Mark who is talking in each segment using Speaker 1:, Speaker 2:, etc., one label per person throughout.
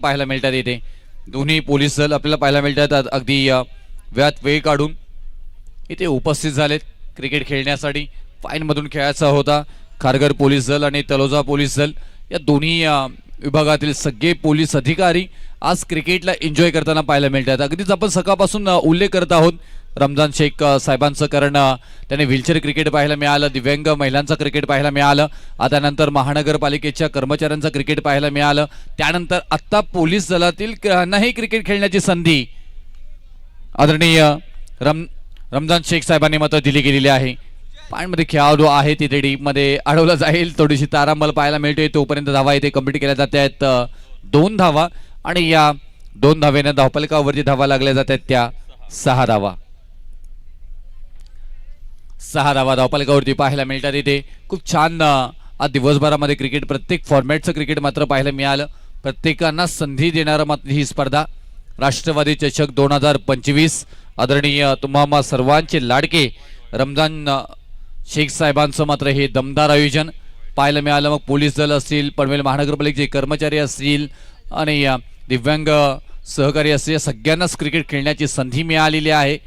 Speaker 1: पाहायला मिळतात इथे. दोन्ही पोलीस दल आपल्याला पाहायला मिळतात. अगदी अ, वेळात वेळ काढून इथे उपस्थित झालेत क्रिकेट खेळण्यासाठी. फाईनमधून खेळायचा होता खारघर पोलीस दल आणि तलोजा पोलीस दल. या दोन्ही विभागातील सगळे पोलीस अधिकारी आज क्रिकेटला एन्जॉय करताना पाहायला मिळतात. अगदीच आपण सकाळपासून उल्लेख करत आहोत रमजान शेख साहेबांचं कारण त्याने त्यांनी व्हीलचेअर क्रिकेट पाहायला मिळालं दिव्यांग महिलांचं क्रिकेट पाहायला मिळालं आता नंतर महानगरपालिकेच्या कर्मचाऱ्यांचं क्रिकेट पाहायला मिळालं त्यानंतर आत्ता पोलीस दलातील यांनाही क्रिकेट खेळण्याची संधी आदरणीय रम रमजान शेख साहेबांनी मतं दिली गेलेली आहे. पाणमध्ये खेळाडू आहे तिथे डीपमध्ये अडवलं जाईल थोडीशी तारांबल पाहायला मिळते तोपर्यंत धावा इथे कंप्लीट केल्या जात आहेत दोन धावा आणि या दोन धावेनं धावपलकावरती धावा लागल्या जात आहेत त्या सहा धावा. सहा धावा धावपालिकावरती पाहायला मिळतात इथे. खूप छान आज दिवसभरामध्ये क्रिकेट प्रत्येक फॉर्मॅटचं क्रिकेट मात्र पाहायला मिळालं. प्रत्येकांना संधी देणारं मात्र ही स्पर्धा. राष्ट्रवादी चषक दोन हजार पंचवीस आदरणीय तुम्हा सर्वांचे लाडके रमजान शेख साहेबांचं मात्र हे दमदार आयोजन. पाहायला मिळालं मग पोलीस दल असतील पनवेल महानगरपालिकेचे कर्मचारी असतील आणि दिव्यांग सहकारी असतील सगळ्यांनाच क्रिकेट खेळण्याची संधी मिळालेली आहे.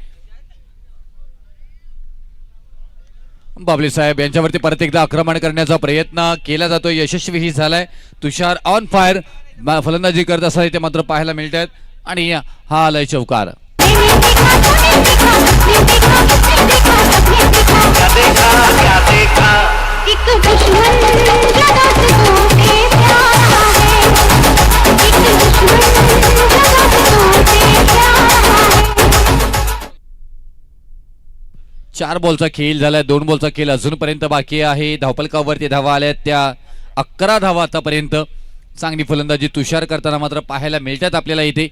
Speaker 1: बाबली साहेब यांच्यावरती परत एकदा आक्रमण करण्याचा प्रयत्न केला जातो. यशस्वीही झालाय. तुषार ऑन फायर फलंदाजी करत असताना ते मात्र पाहायला मिळत आहेत आणि हा आलाय चौकार. चार बॉलचा खेळ झालाय दोन बॉलचा खेळ अजूनपर्यंत बाकी आहे. धावपलकावरती धावा आल्या त्या अकरा धावा आतापर्यंत. चांगली फलंदाजी तुषार करताना मात्र पाहायला मिळतात आपल्याला इथे.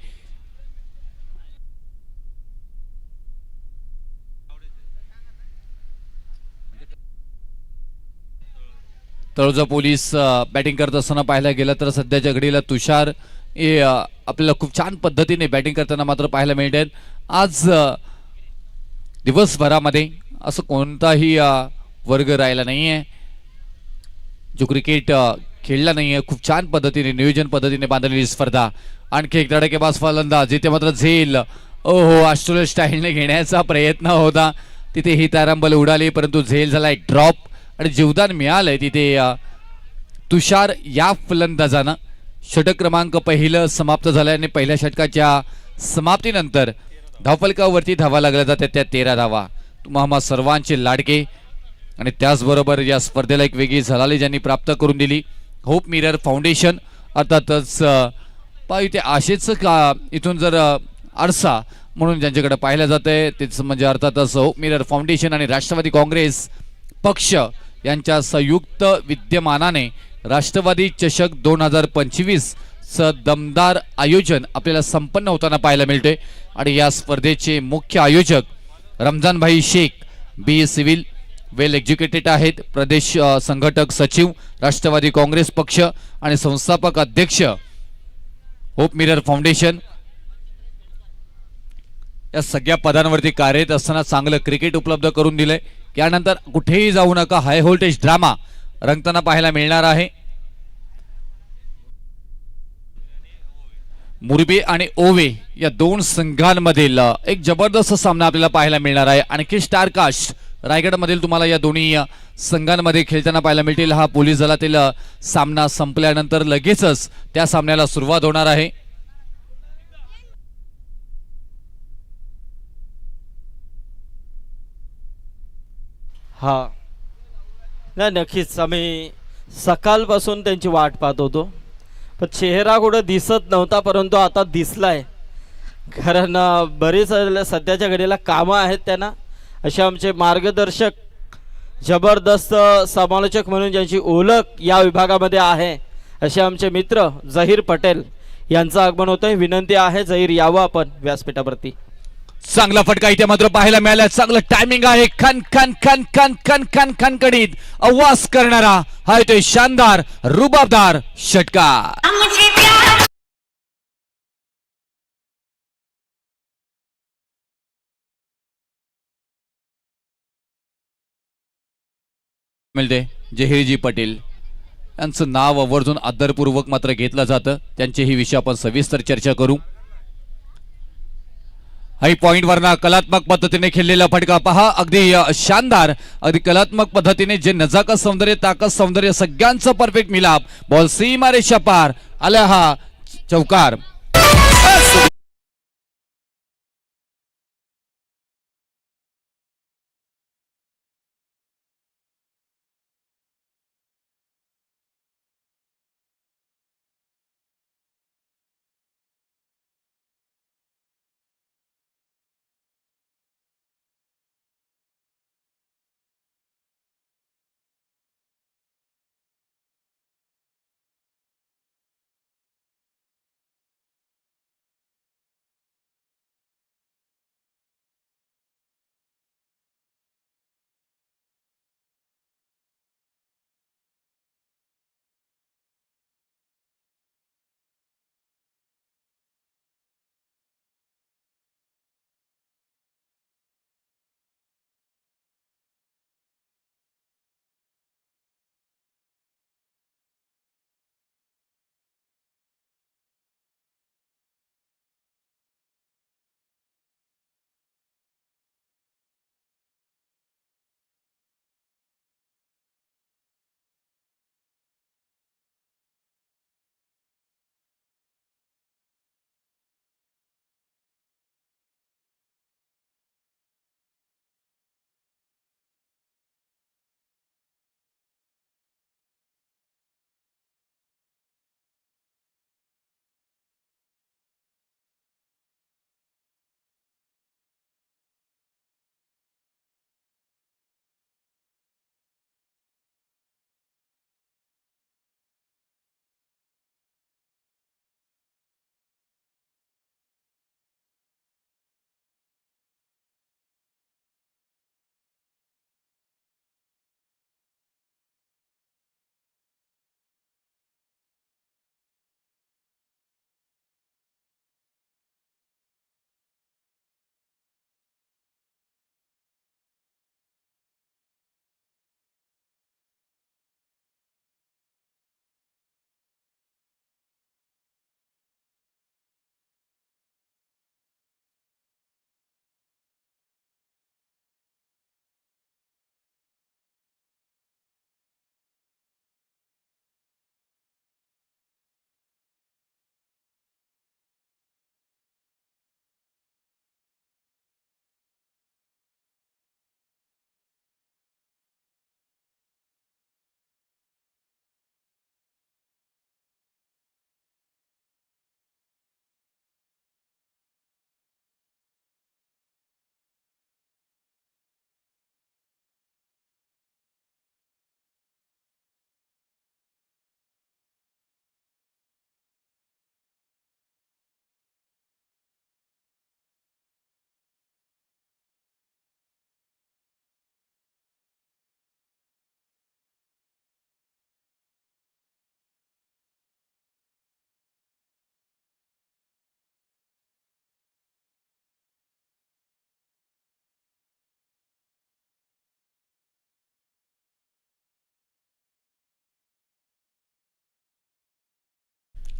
Speaker 1: तळोजा पोलीस बॅटिंग करत असताना पाहायला गेलं तर सध्याच्या घडीला तुषार हे आपल्याला खूप छान पद्धतीने बॅटिंग करताना मात्र पाहायला मिळते आज दिवसभरामध्ये असं कोणताही वर्ग राहिला नाही आहे जो क्रिकेट खेळला नाही आहे खूप छान पद्धतीने नियोजन पद्धतीने बांधलेली स्पर्धा. आणखी एक धडकेबाज फलंदाज जिथे मात्र झेल. ओ हो ऑस्ट्रेलिया स्टाईलने घेण्याचा प्रयत्न होता. तिथे ही तारांबल उडाली परंतु झेल झाला एक ड्रॉप आणि जीवदान मिळालंय तिथे तुषार या फलंदाजानं. षटक क्रमांक पहिलं समाप्त झालं आणि पहिल्या षटकाच्या समाप्तीनंतर धावफलकावरती धावा लागल्या जातात त्या तेरा धावा. तुम्हा सर्वांचे लाडके आणि त्याचबरोबर या स्पर्धेला एक वेगळी झलाली ज्यांनी प्राप्त करून दिली. होप मिरर फाउंडेशन अर्थातच अ, इथे आशेच का इथून जर आरसा म्हणून ज्यांच्याकडे पाहिलं जात आहे तेच म्हणजे अर्थातच होप मिरर फाउंडेशन आणि राष्ट्रवादी काँग्रेस पक्ष यांच्या संयुक्त विद्यमानाने राष्ट्रवादी चषक दोन हजार पंचवीस दमदार आयोजन आपल्याला संपन्न होताना पाहायला मिळते आणि या स्पर्धेचे मुख्य आयोजक रमजानभाई Shaikh B A civil well educated आहेत. प्रदेश संघटक सचिव राष्ट्रवादी काँग्रेस पक्ष आणि संस्थापक अध्यक्ष होप मिरर फाउंडेशन या सगळ्या पदांवरती कार्यरत असताना चांगलं क्रिकेट उपलब्ध करून दिलंय. यानंतर कुठेही जाऊ नका. हाय व्होल्टेज ड्रामा रंगताना पाहायला मिळणार आहे. मुरबे आणि ओवे या दोन संघांमधील एक जबरदस्त सामना आपल्याला पाहायला मिळणार आहे. आणखी स्टारकास्ट रायगडमधील तुम्हाला या दोन्ही संघांमध्ये खेळताना पाहायला मिळतील. हा पोलीस दलातील सामना संपल्यानंतर लगेचच त्या सामन्याला सुरुवात होणार आहे.
Speaker 2: हा. नाही नक्कीच. आम्ही सकाळपासून त्यांची वाट पाहत होतो. पण चेहरा कुठं दिसत नव्हता परंतु आता दिसलाय. कारण बरीच सध्याच्या घडीला कामं आहेत त्यांना. असे आमचे मार्गदर्शक जबरदस्त समालोचक म्हणून ज्यांची ओळख या विभागामध्ये आहे असे आमचे मित्र जहीर पटेल यांचं आगमन होतं आहे विनंती आहे जहीर यावं आपण व्यासपीठावरती.
Speaker 1: चांगला फटका इथे मात्र पाहायला मिळाला. चांगलं टायमिंग आहे. खन खन खन खन खन खन खनकडीत आवाज करणारा हा येतोय शानदार रुबाबदार षटकार.
Speaker 3: प्यार
Speaker 1: मिळते. जहीरजी पटेल. यांचं नाव आवर्जून आदरपूर्वक मात्र घेतलं जातं. त्यांचेही विषय आपण सविस्तर चर्चा करू. आणि पॉइंट कलात्मक पद्धतीने खेळलेला फटका पहा. अगदी शानदार. अगदी कलात्मक पद्धतीने जे नजाकत सौंदर्य ताकद सौंदर्य सगळ्यांचं परफेक्ट मिलाप. बॉल सी मारे पार. आला हा चौकार.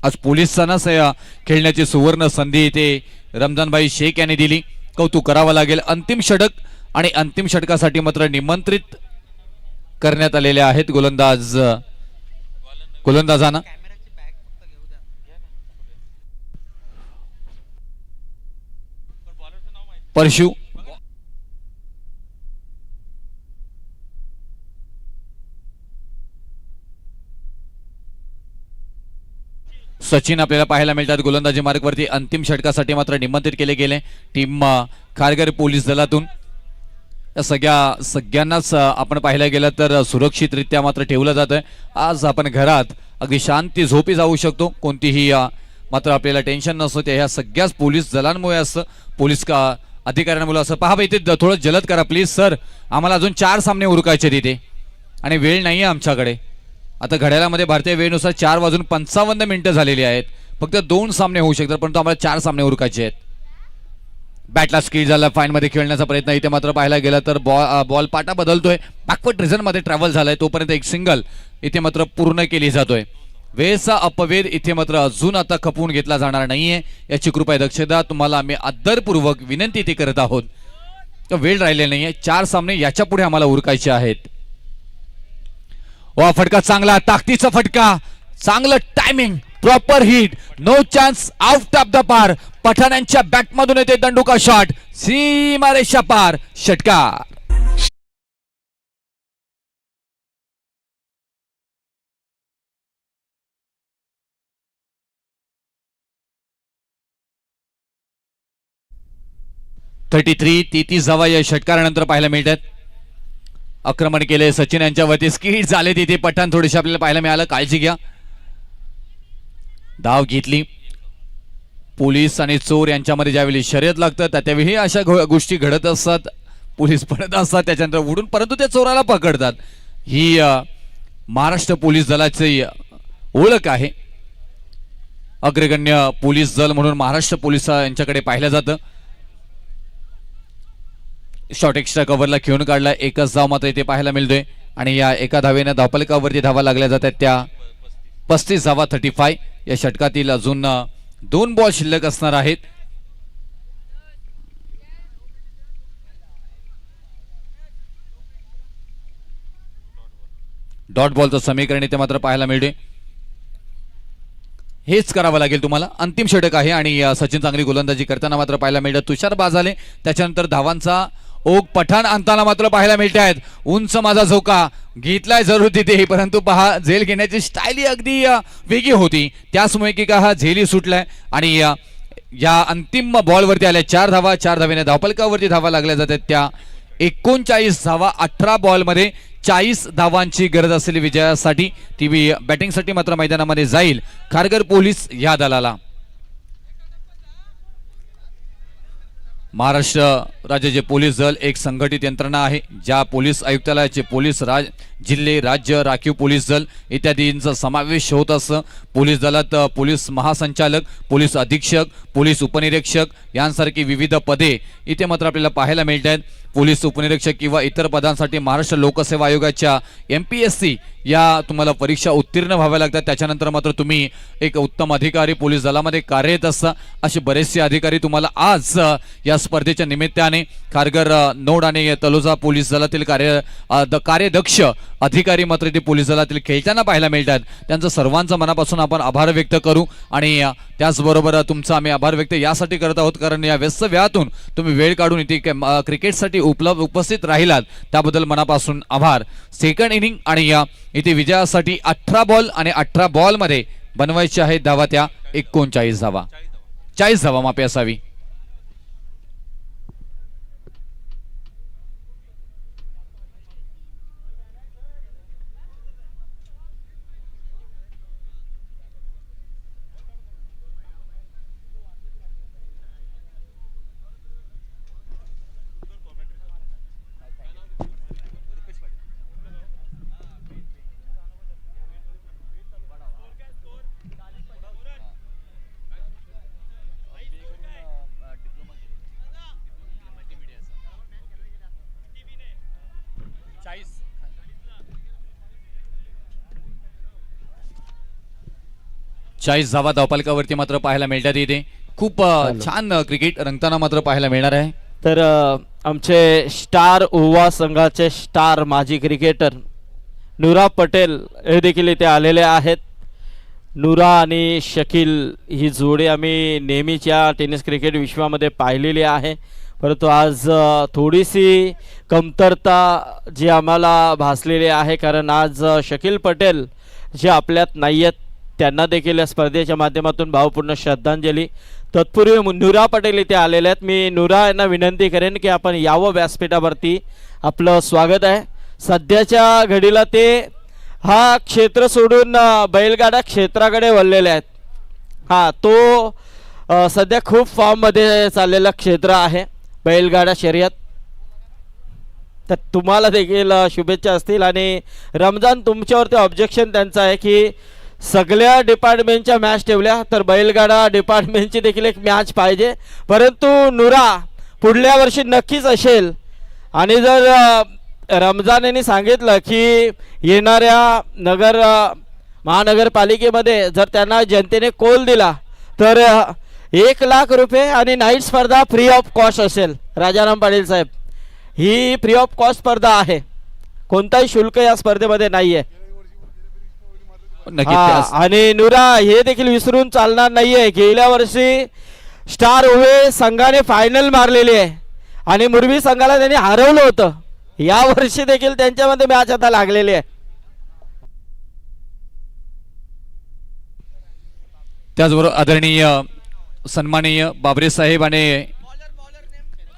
Speaker 1: आज पोलिसांनाच खेळण्याची सुवर्ण संधी इथे रमजानभाई शेख यांनी दिली. कौतुक करावं लागेल. अंतिम षटक आणि अंतिम षटकासाठी मात्र निमंत्रित करण्यात आलेले आहेत गोलंदाज. गोलंदाजांना. परशु. सचिन आपल्याला पाहायला मिळतात. गोलंदाजी मार्गवरती अंतिम षटकासाठी मात्र निमंत्रित केले गेले. टीम खारगर पोलीस दलातून. या सगळ्या सगळ्यांनाच आपण पाहायला गेलं तर सुरक्षितरित्या मात्र ठेवलं जातं आज आपण घरात अगदी शांती झोपी जाऊ शकतो. कोणतीही मात्र आपल्याला टेन्शन नसतं. त्या ह्या सगळ्याच पोलीस दलांमुळे असतं पोलीस का अधिकाऱ्यांमुळे असं पहा बा इथे द- थोडं जलद करा प्लीज सर. आम्हाला अजून चार सामने उरकायचे तिथे आणि वेळ नाही आहे आमच्याकडे. आता घड्याळामध्ये भारतीय वेळेनुसार चार वाजून पंचावन्न मिनिटं झालेली आहेत. फक्त दोन सामने होऊ शकतात परंतु आम्हाला चार सामने उरकायचे आहेत. बॅटला स्किल झाला फाईनमध्ये खेळण्याचा प्रयत्न इथे मात्र पाहायला गेला तर बॉल बॉल पाटा बदलतोय. बॅकवर्ड रिझनमध्ये ट्रॅव्हल झालाय तोपर्यंत एक सिंगल इथे मात्र पूर्ण केली जातोय. वेळेचा अपवेद इथे मात्र अजून आता खपवून घेतला जाणार नाहीये. याची कृपया दक्षता. तुम्हाला आम्ही आदरपूर्वक विनंती इथे करत आहोत. तर वेळ राहिले नाहीये. चार सामने याच्यापुढे आम्हाला उरकायचे आहेत. वा फटका चांगला ताकदीचा फटका. चांगलं timing proper hit no chance out of the park पठाणांच्या back मधून येते दंडुका शॉट सीमारेषा पार. षटकार. थर्टी थ्री ती ती या षटकारानंतर पाहायला मिळतात. आक्रमण केले. सचिन यांच्या वरती स्किट झाले तिथे. पठाण थोडीशी आपल्याला पाहायला मिळालं. काळजी घ्या. धाव घेतली. पोलीस आणि चोर यांच्यामध्ये ज्यावेळी शर्यत लागतं त्या त्यावेळी अशा गोष्टी घडत असतात. पोलीस पडत असतात त्याच्यानंतर उडून परंतु त्या चोराला पकडतात. ही महाराष्ट्र पोलीस दलाची ओळख आहे. अग्रगण्य पोलीस दल म्हणून महाराष्ट्र पोलीस यांच्याकडे पाहिलं जातं. शॉर्ट एक्स्ट्रा कव्हरला खेळून काढला. एकच धाव मात्र इथे पाहायला मिळतोय. आणि या एका धावेनं धावपलकावरती धावा लागल्या जातात त्या पस्तीस धावा थर्टी फाय या षटकातील अजून दोन बॉल शिल्लक असणार आहेत. डॉट बॉलचं समीकरण इथे मात्र पाहायला मिळते हेच करावं लागेल तुम्हाला. अंतिम षटक आहे आणि सचिन चांगली गोलंदाजी करताना मात्र पाहायला मिळतं. तुषार बाजाले त्याच्यानंतर धावांचा ओघ पठाण आणताना मात्र पाहायला मिळत आहेत उंच माझा झोका. घेतलाय जरूर तिथे परंतु पहा झेल घेण्याची स्टाईल अगदी वेगळी होती. त्याचमुळे की का हा झेली सुटलाय आणि या अंतिम बॉलवरती आल्या. चार धावा चार धावेने धावपलकावरती धावा लागल्या जातात त्या. एकोणचाळीस धावा अठरा बॉलमध्ये चाळीस धावांची गरज असलेली विजयासाठी ती बॅटिंगसाठी मात्र मैदानामध्ये जाईल. खारगर पोलीस या दलाला. महाराष्ट्र राज्याचे पोलीस दल एक संघटित यंत्रणा आहे ज्या पोलीस आयुक्तालयाचे पोलीस राज जिल्हे राज्य राखीव पोलीस दल इत्यादींचा समावेश होत असं पोलीस दलात पोलीस महासंचालक पोलीस अधीक्षक पोलीस उपनिरीक्षक यांसारखी विविध पदे इथे मात्र आपल्याला पाहायला मिळत आहेत पोलीस उपनिरीक्षक किंवा इतर पदांसाठी महाराष्ट्र लोकसेवा आयोगाच्या एम पी एस सी या तुम्हाला परीक्षा उत्तीर्ण व्हाव्या लागतात. त्याच्यानंतर मात्र तुम्ही एक उत्तम अधिकारी पोलीस दलामध्ये कार्यरत असता असे बरेचसे अधिकारी तुम्हाला आज या स्पर्धेच्या निमित्ताने खारघर नोड आणि तलोजा पोलीस दलातील कार्य द- कार्यदक्ष अधिकारी मात्र ते पोलीस दलातील खेळताना पाहायला मिळतात. त्यांचं सर्वांचं मनापासून आपण आभार व्यक्त करू आणि त्याचबरोबर तुमचा आम्ही आभार व्यक्त यासाठी करत आहोत कारण या व्यस्त वेळातून तुम्ही वेळ काढून इथे क्रिकेटसाठी उपलब्ध उपस्थित राहिलात. त्याबद्दल मनापासून आभार. सेकंड इनिंग आणि या इथे विजयासाठी अठरा बॉल आणि अठरा बॉलमध्ये बनवायचे आहेत धावा त्या एकोणचाळीस धावा चाळीस धावा मापे असावी. चाळीस धावा धावपालकावरती मात्र पाहायला मिळतात इथे. खूप अ, छान क्रिकेट रंगताना मात्र पाहायला मिळणार आहे.
Speaker 2: तर आमचे स्टार उवा संघाचे स्टार माजी क्रिकेटर नुरा पटेल हे देखील इथे आलेले आहेत. नुरा आणि शकील ही जोडी आम्ही नेहमीच्या टेनिस क्रिकेट विश्वामध्ये पाहिलेली आहे. परंतु आज थोडीशी कमतरता जी आम्हाला भासलेली आहे कारण आज शकील पटेल जे आपल्यात नाही आहेत त्यांना देखील या स्पर्धेच्या माध्यमातून भावपूर्ण श्रद्धांजली. तत्पूर्वी नुरा पटेल इथे आलेले आहेत. मी नुरा यांना विनंती करेन की आपण यावं व्यासपीठावरती आपलं स्वागत आहे. सध्याच्या घडीला ते हा क्षेत्र सोडून बैलगाडा क्षेत्राकडे वळलेले आहेत. हां तो सध्या खूप फॉर्ममध्ये चाललेलं क्षेत्र आहे बैलगाडा शर्यत. तर तुम्हाला देखील शुभेच्छा असतील आणि रमजान तुमच्यावरती ऑब्जेक्शन त्यांचं आहे की सगळ्या डिपार्टमेंटच्या मॅच ठेवल्या तर बैलगाडा डिपार्टमेंटची देखील एक मॅच पाहिजे. परंतु नुरा पुढल्या वर्षी नक्कीच असेल. आणि जर रमजान यांनी सांगितलं की येणाऱ्या नगर महानगरपालिकेमध्ये जर त्यांना जनतेने कोल दिला तर एक लाख रुपये आणि नाईट स्पर्धा फ्री ऑफ कॉस्ट असेल. राजाराम पाटील साहेब ही फ्री ऑफ कॉस्ट स्पर्धा आहे. कोणताही शुल्क या स्पर्धेमध्ये नाही आहे
Speaker 1: नक्की त्यास-
Speaker 2: आणि नुरा हे देखील विसरून चालणार नाहीये. गेल्या वर्षी स्टार उभे संघाने फायनल मारलेली आहे. आणि मुरबी संघाला त्यांनी हरवलं होतं. या वर्षी देखील त्यांच्यामध्ये मॅच आता लागलेली आहे.
Speaker 1: त्याचबरोबर आदरणीय सन्माननीय बाबरे साहेब आणि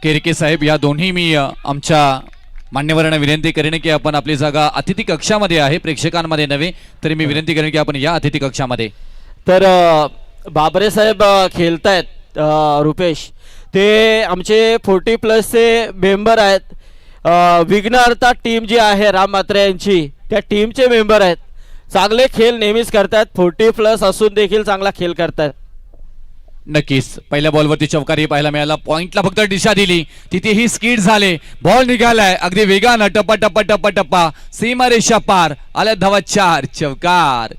Speaker 1: केरके साहेब या दोन्ही मी आमच्या मान्यवरांना विनंती करेन की आपण आपली जागा अतिथी कक्षामध्ये आहे प्रेक्षकांमध्ये नव्हे तरी मी विनंती करेन की आपण या अतिथी कक्षामध्ये.
Speaker 2: तर बाबरे साहेब खेळतायत रुपेश. ते आमचे फोर्टी प्लसचे मेंबर आहेत. अ, विघ्नहर्ता टीम जी आहे राम मात्रे यांची त्या टीमचे मेंबर आहेत. चांगले खेळ नेहमीच करतात फोर्टी प्लस असून देखील चांगला खेळ करतात
Speaker 1: नक्कीच. पहिल्या बॉलवरती चौकारी पाहायला मिळाला. पॉइंटला फक्त दिशा दिली. तिथेही स्कीड झाले. बॉल निघालाय. अगदी वेगानं टप्पा टप्पा टप्पा टप्पा. सीमारेषा पार. आल्या धावा चार. चौकार.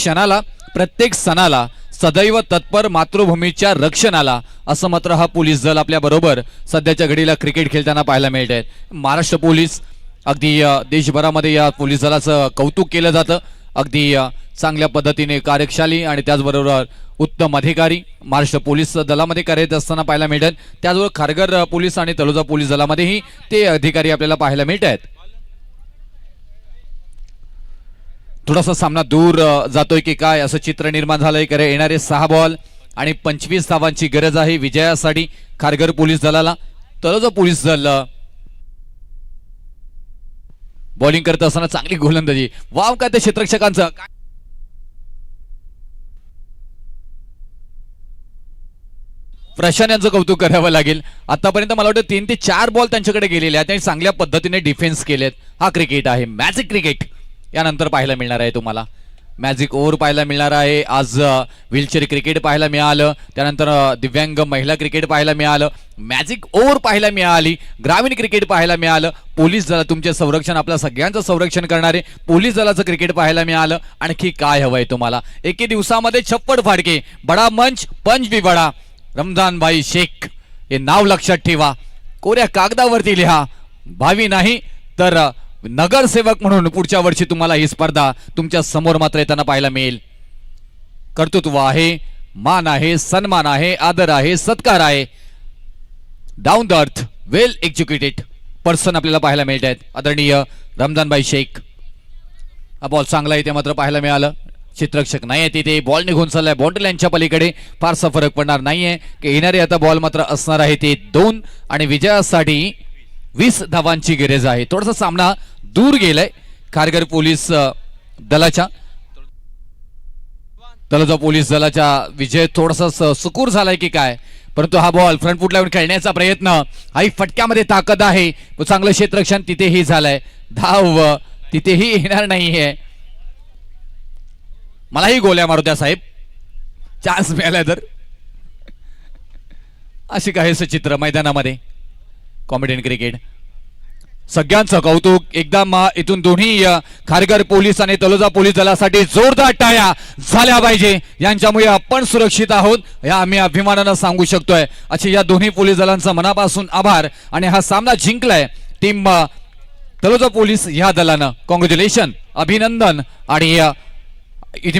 Speaker 1: क्षणाला प्रत्येक सणाला सदैव तत्पर मातृभूमीच्या रक्षणाला असं मात्र हा पोलीस दल आपल्या बरोबर सध्याच्या घडीला क्रिकेट खेळताना पाहायला मिळत आहेत. महाराष्ट्र पोलीस अगदी देशभरामध्ये या पोलीस दलाचं कौतुक केलं जातं. अगदी चांगल्या पद्धतीने कार्यशाली आणि त्याचबरोबर उत्तम अधिकारी महाराष्ट्र पोलीस दलामध्ये कार्यरत असताना पाहायला मिळत आहेत. त्याचबरोबर खारघर पोलीस आणि तळोजा पोलीस दलामध्येही ते अधिकारी आपल्याला पाहायला मिळत आहेत. थोडासा सामना दूर जातोय की काय? असं चित्र निर्माण झालंय. करे येणारे सहा बॉल आणि पंचवीस धावांची गरज आहे विजयासाठी खारघर पोलीस दलाला. तलोजा पोलीस दल बॉलिंग करत असताना चांगली गोलंदाजी. वाव काय त्या क्षेत्रक्षकांचं प्रशांत यांचं कौतुक करावं लागेल. आतापर्यंत मला वाटतं तीन ते चार बॉल त्यांच्याकडे गेलेले आहेत आणि चांगल्या पद्धतीने डिफेन्स केलेत. हा क्रिकेट आहे. मॅजिक क्रिकेट यानंतर पाहायला मिळणार आहे तुम्हाला. मॅजिक ओव्हर पाहायला मिळणार आहे. आज व्हीलचेअर क्रिकेट पाहायला मिळालं. त्यानंतर दिव्यांग महिला क्रिकेट पाहायला मिळालं. मॅजिक ओव्हर पाहायला मिळाली. ग्रामीण क्रिकेट पाहायला मिळालं. पोलीस दला तुमचे संरक्षण आपल्या सगळ्यांचं संरक्षण करणारे पोलीस दलाचं क्रिकेट पाहायला मिळालं. आणखी काय हवंय तुम्हाला? एके दिवसामध्ये छप्पड फाडके बडा मंच पंच बी बडा. रमजान भाई शेख हे नाव लक्षात ठेवा. कोऱ्या कागदावरती लिहा. भावी नाही तर नगरसेवक म्हणून पुढच्या वर्षी तुम्हाला ही स्पर्धा तुमच्यासमोर मात्र येताना पाहायला मिळेल. कर्तृत्व आहे मान आहे सन्मान आहे आदर आहे सत्कार आहे. Down the earth well executed person आपल्याला पाहायला मिळत आहेत आदरणीय रमजानबाई शेख. हा बॉल चांगला आहे ते मात्र पाहायला मिळालं. चित्रक्षक नाही आहे तिथे बॉल निघून चाललाय बाउंड्री लाईनच्या पलीकडे. फारसा फरक पडणार नाहीये. की येणारे आता बॉल मात्र असणार आहे ते दोन. आणि विजयासाठी वीस धावांची गरज आहे. थोडासा सामना दूर गेलाय. खारघर पोलीस दलाच्या. दलाचा पोलीस दलाचा विजय थोडासा सुकूर झालाय की काय? परंतु हा बॉल फ्रंट फुट लावून खेळण्याचा प्रयत्न. आई फटक्यामध्ये ताकद आहे. चांगलं क्षेत्ररक्षण तिथेही झालंय. धाव तिथेही येणार नाहीये. मलाही गोल्या मारू द्या साहेब. चान्स मिळाला तर. अशी काहीच चित्र मैदानामध्ये. कॉमेडियन क्रिकेट सगळ्यांचं कौतुक. एकदम अ, इथून दोन्ही खारघर पोलीस आणि तलोजा पोलीस दलासाठी जोरदार टाळ्या झाल्या पाहिजे. यांच्यामुळे आपण सुरक्षित आहोत. या आम्ही अभिमानानं सांगू शकतोय. असे या दोन्ही पोलीस दलांचा मनापासून आभार. आणि हा सामना जिंकलाय. टीम तलोजा पोलीस ह्या दलानं. कॉंग्रॅच्युलेशन अभिनंदन. आणि